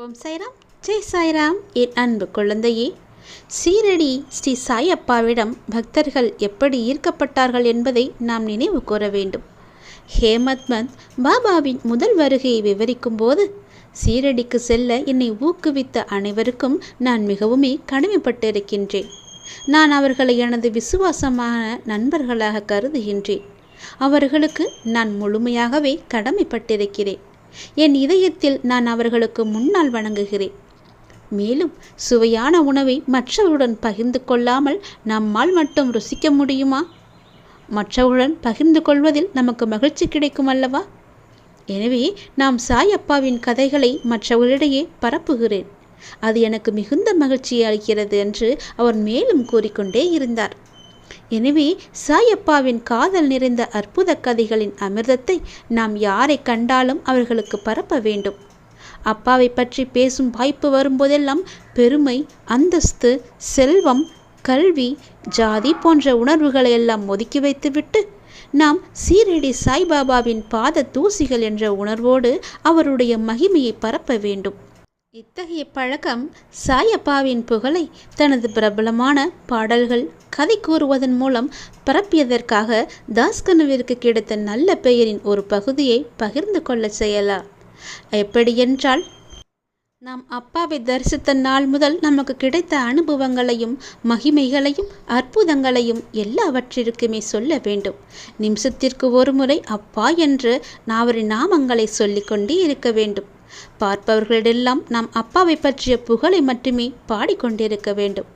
ஓம் சாய்ராம். ஜெய் சாய்ராம். என் அன்பு குழந்தையே சீரடி ஸ்ரீ சாய் அப்பாவிடம் பக்தர்கள் எப்படி ஈர்க்கப்பட்டார்கள் என்பதை நாம் நினைவு கூற வேண்டும். ஹேமத்மந்த் பாபாவின் முதல் வருகையை விவரிக்கும் போது சீரடிக்கு செல்ல என்னை ஊக்குவித்த அனைவருக்கும் நான் மிகவுமே கடமைப்பட்டிருக்கின்றேன். நான் அவர்களை எனது விசுவாசமான நண்பர்களாக கருதுகின்றேன். அவர்களுக்கு நான் முழுமையாகவே கடமைப்பட்டிருக்கிறேன். என் இதயத்தில் நான் அவர்களுக்கு முன்னால் வணங்குகிறேன். மேலும் சுவையான உணவை மற்றவருடன் பகிர்ந்து கொள்ளாமல் நம்மால் மட்டும் ருசிக்க முடியுமா? மற்றவருடன் பகிர்ந்து கொள்வதில் நமக்கு மகிழ்ச்சி கிடைக்கும் அல்லவா? எனவே நாம் சாயப்பாவின் கதைகளை மற்றவர்களிடையே பரப்புகிறேன். அது எனக்கு மிகுந்த மகிழ்ச்சியை அளிக்கிறது என்று அவர் மேலும் கூறிக்கொண்டே இருந்தார். எனவே சாயப்பாவின் காதல் நிறைந்த அற்புத கதைகளின் அமிர்தத்தை நாம் யாரை கண்டாலும் அவர்களுக்கு பரப்ப வேண்டும். அப்பாவை பற்றி பேசும் வாய்ப்பு வரும்போதெல்லாம் பெருமை அந்தஸ்து செல்வம் கல்வி ஜாதி போன்ற உணர்வுகளை எல்லாம் ஒதுக்கி வைத்துவிட்டு நாம் சீரடி சாய்பாபாவின் பாத தூசிகள் என்ற உணர்வோடு அவருடைய மகிமையை பரப்ப வேண்டும். இத்தகைய பழக்கம் சாயப்பாவின் புகழை தனது பிரபலமான பாடல்கள் கதை கூறுவதன் மூலம் பரப்பியதற்காக தாஸ்கனுவிற்கு கிடைத்த நல்ல பெயரின் ஒரு பகுதியை பகிர்ந்து கொள்ள செய்யலாம். எப்படியென்றால் நாம் அப்பாவை தரிசித்த நாள் முதல் நமக்கு கிடைத்த அனுபவங்களையும் மகிமைகளையும் அற்புதங்களையும் எல்லாவற்றிற்குமே சொல்ல வேண்டும். நிமிஷத்திற்கு ஒரு முறை அப்பா என்று அவரின் நாமங்களை சொல்லிக்கொண்டே இருக்க வேண்டும். பார்ப்பவர்களிடெல்லாம் நாம் அப்பாவை பற்றிய புகழை மட்டுமே பாடிக்கொண்டிருக்க வேண்டும்.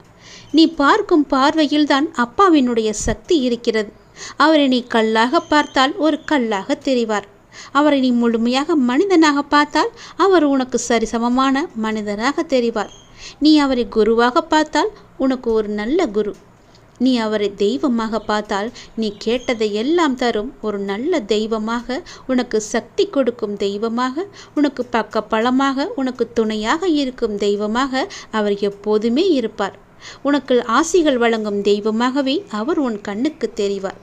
நீ பார்க்கும் பார்வையில்தான் அப்பாவினுடைய சக்தி இருக்கிறது. அவரை நீ கல்லாக பார்த்தால் ஒரு கல்லாக தெரிவார். அவரை நீ முழுமையாக மனிதனாக பார்த்தால் அவர் உனக்கு சரிசமமான மனிதனாக தெரிவார். நீ அவரை குருவாக பார்த்தால் உனக்கு ஒரு நல்ல குரு. நீ அவரை தெய்வமாக பார்த்தால் நீ கேட்டதை எல்லாம் தரும் ஒரு நல்ல தெய்வமாக உனக்கு சக்தி கொடுக்கும் தெய்வமாக உனக்கு பக்க பலமாக உனக்கு துணையாக இருக்கும் தெய்வமாக அவர் எப்போதுமே இருப்பார். உனக்கு ஆசிகள் வழங்கும் தெய்வமாகவே அவர் உன் கண்ணுக்கு தெரிவார்.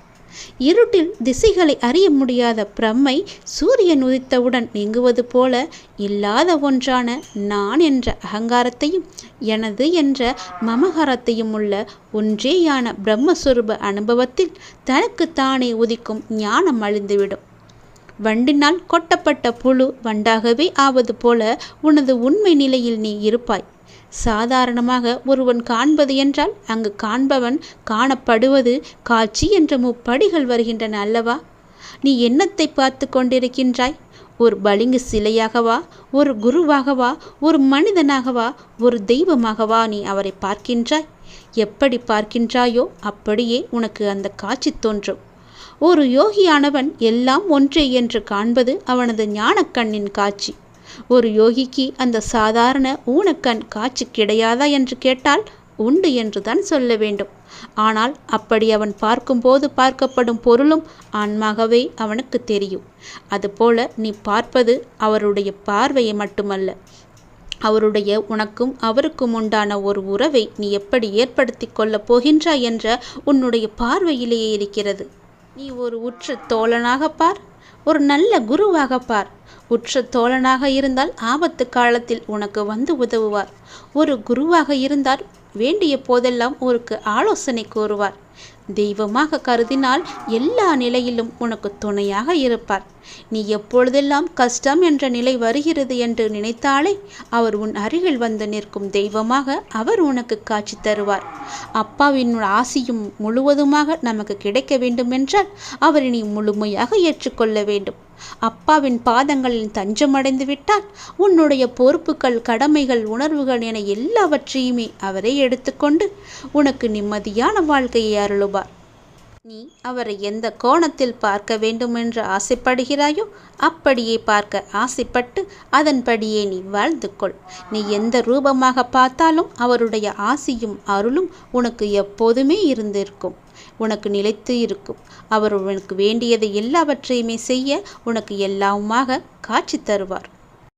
இருட்டில் திசைகளை அறிய முடியாத பிரம்மை சூரியன் உதித்தவுடன் நீங்குவது போல இல்லாத ஒன்றான நான் என்ற அகங்காரத்தையும் எனது என்ற மமகாரத்தையும் உள்ள ஒன்றேயான பிரம்மஸ்வரூப அனுபவத்தில் தனக்கு தானே உதிக்கும் ஞானம் அழிந்துவிடும். வண்டினால் கொட்டப்பட்ட புழு வண்டாகவே ஆவது போல உனது உண்மை நிலையில் நீ இருப்பாய். சாதாரணமாக ஒருவன் காண்பது என்றால் அங்கு காண்பவன் காணப்படுவது காட்சி என்ற முப்படிகள் வருகின்றன அல்லவா? நீ என்னத்தை பார்த்து கொண்டிருக்கின்றாய்? ஒரு பளிங்கு சிலையாகவா? ஒரு குருவாகவா? ஒரு மனிதனாகவா? ஒரு தெய்வமாகவா நீ அவரை பார்க்கின்றாய்? எப்படி பார்க்கின்றாயோ அப்படியே உனக்கு அந்த காட்சி தோன்றும். ஒரு யோகியானவன் எல்லாம் ஒன்றே என்று காண்பது அவனது ஞானக்கண்ணின் காட்சி. ஒரு யோகிக்கு அந்த சாதாரண ஊனக்கண் காட்சி கிடையாதா என்று கேட்டால் உண்டு என்றுதான் சொல்ல வேண்டும். ஆனால் அப்படி அவன் பார்க்கும்போது பார்க்கப்படும் பொருளும் ஆன்மாகவே அவனுக்கு தெரியும். அதுபோல நீ பார்ப்பது அவருடைய பார்வையை மட்டுமல்ல அவருடைய உனக்கும் அவருக்கும் உண்டான ஒரு உறவை நீ எப்படி ஏற்படுத்தி கொள்ளப் போகின்றாய் என்ற உன்னுடைய பார்வையிலேயே இருக்கிறது. நீ ஒரு உற்று தோழனாக பார் ஒரு நல்ல குருவாக பார் உற்ற தோழனாக இருந்தால் ஆபத்து காலத்தில் உனக்கு வந்து உதவுவார். ஒரு குருவாக இருந்தால் வேண்டிய போதெல்லாம் ஒருக்கு ஆலோசனை கூறுவார். தெய்வமாக கருதினால் எல்லா நிலையிலும் உனக்கு துணையாக இருப்பார். நீ எப்பொழுதெல்லாம் கஷ்டம் என்ற நிலை வருகிறது என்று நினைத்தாலே அவர் உன் அருகில் வந்து நிற்கும் தெய்வமாக அவர் உனக்கு காட்சி தருவார். அப்பாவின் ஆசியும் முழுவதுமாக நமக்கு கிடைக்க வேண்டுமென்றால் அவரை நீ முழுமையாக ஏற்றுக்கொள்ள வேண்டும். அப்பாவின் பாதங்களில் தஞ்சமடைந்து விட்டால் உன்னுடைய பொறுப்புகள் கடமைகள் உணர்வுகள் என எல்லாவற்றையுமே அவரே எடுத்துக்கொண்டு உனக்கு நிம்மதியான வாழ்க்கையை அருளுவார். நீ அவரை எந்த கோணத்தில் பார்க்க வேண்டுமென்று ஆசைப்படுகிறாயோ அப்படியே பார்க்க ஆசைப்பட்டு அதன்படியே நீ வாழ்ந்து கொள் நீ எந்த ரூபமாக பார்த்தாலும் அவருடைய ஆசியும் அருளும் உனக்கு எப்போதுமே இருந்திருக்கும். உனக்கு நிலைத்து இருக்கும். அவர் உனக்கு வேண்டியதை எல்லாவற்றையுமே செய்ய உனக்கு எல்லாவுமாக காட்சி தருவார்.